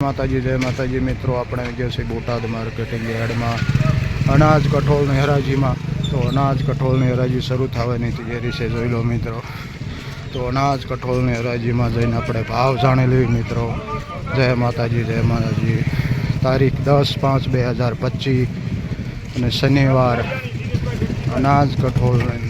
માતાજી જય માતાજી મિત્રો આપણે આવી ગયા છીએ બોટાદ માર્કેટિંગ યાર્ડમાં અનાજ કઠોળની હરાજીમાં તો અનાજ કઠોળની હરાજી શરૂ થવાની તૈયારી છે જોઈ લો મિત્રો તો અનાજ કઠોળની હરાજીમાં જઈને આપણે ભાવ જાણી લેવી મિત્રો જય માતાજી જય માતાજી તારીખ દસ પાંચ બે હજાર પચીસ અને શનિવાર અનાજ કઠોળની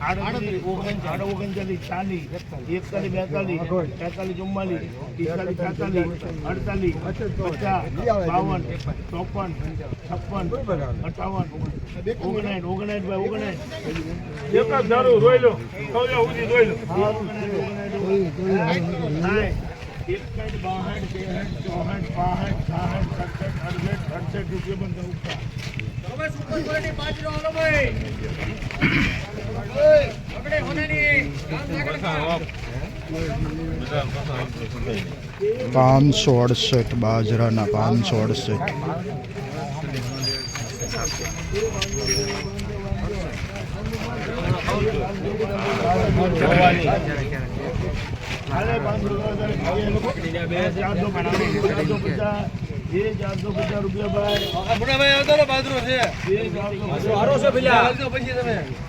આડત્રીસ ઓગણચાલીસ ચાલીસ એકતાલીસ બેતાલીસ તેતાલીસ ચુમ્માલીસ પિસ્તાલીસ છેતાલીસ અડતાલીસ પચાસ બાવન ચોપન છપ્પન અઠાવન ઓગણાઠ ઓગણાઠ બાય ઓગણાઠ એક જ દારૂ રોઈ લો ખવજા સુધી લો એકસઠ બાસઠ ત્રેસઠ ચોસઠ પાસઠ સડસઠ અડસઠ અડસઠ રૂપિયા બંધ ઉપા પાંચસો અડસઠ બાજરાના પાંચસો અડસઠ અરે પાંચસો રૂપિયા ચારસો ચારસો પચાસ એ ચારસો પચાસ રૂપિયા ભાઈ એ ચારસો પચાસ એ ચારસો પચાસ ઓ ચારસો પચાસ આ હું કરે કે વર્તમાનમાં છ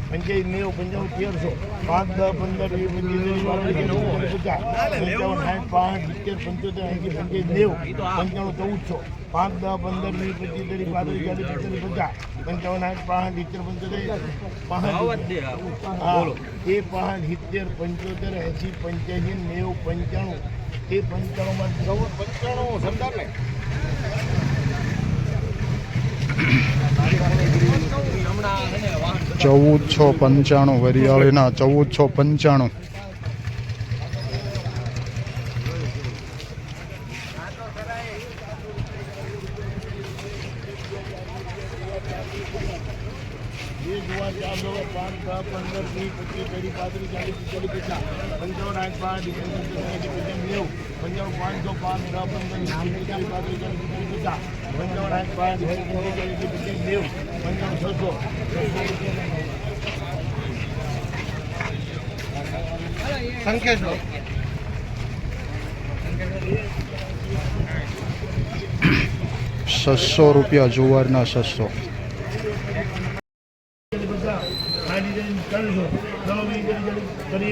પંચાયત નેવું પંચાવન તેરસો પાંચ દસ પંદર વીસ પચીસ પચાસ પંચાવન સાઠ પાંચ સિત્તેર પંચોતેર એંશી પંચાયત નેવું. પંચાણું ચૌદસો. પાંચ દસ પંદર વીસ પચીસ ત્રીસ પાંત્રીસ ચાલીસ પિસ્તાલીસ પચાસ. પંચાવન સાઠ પાંચ સિત્તેર પંચોતેર પાંચ હા. એ પાંચ સિત્તેર પંચોતેર એંશી પંચ્યાસી નેવું પંચાણું. એ પંચાણુંમાં ચૌદ પંચાણું સમજાવ ને ચૌદસો પંચાણું વરિયાળીના ચૌદસો પંચાણું. છસો છસો રૂપિયા જુવારના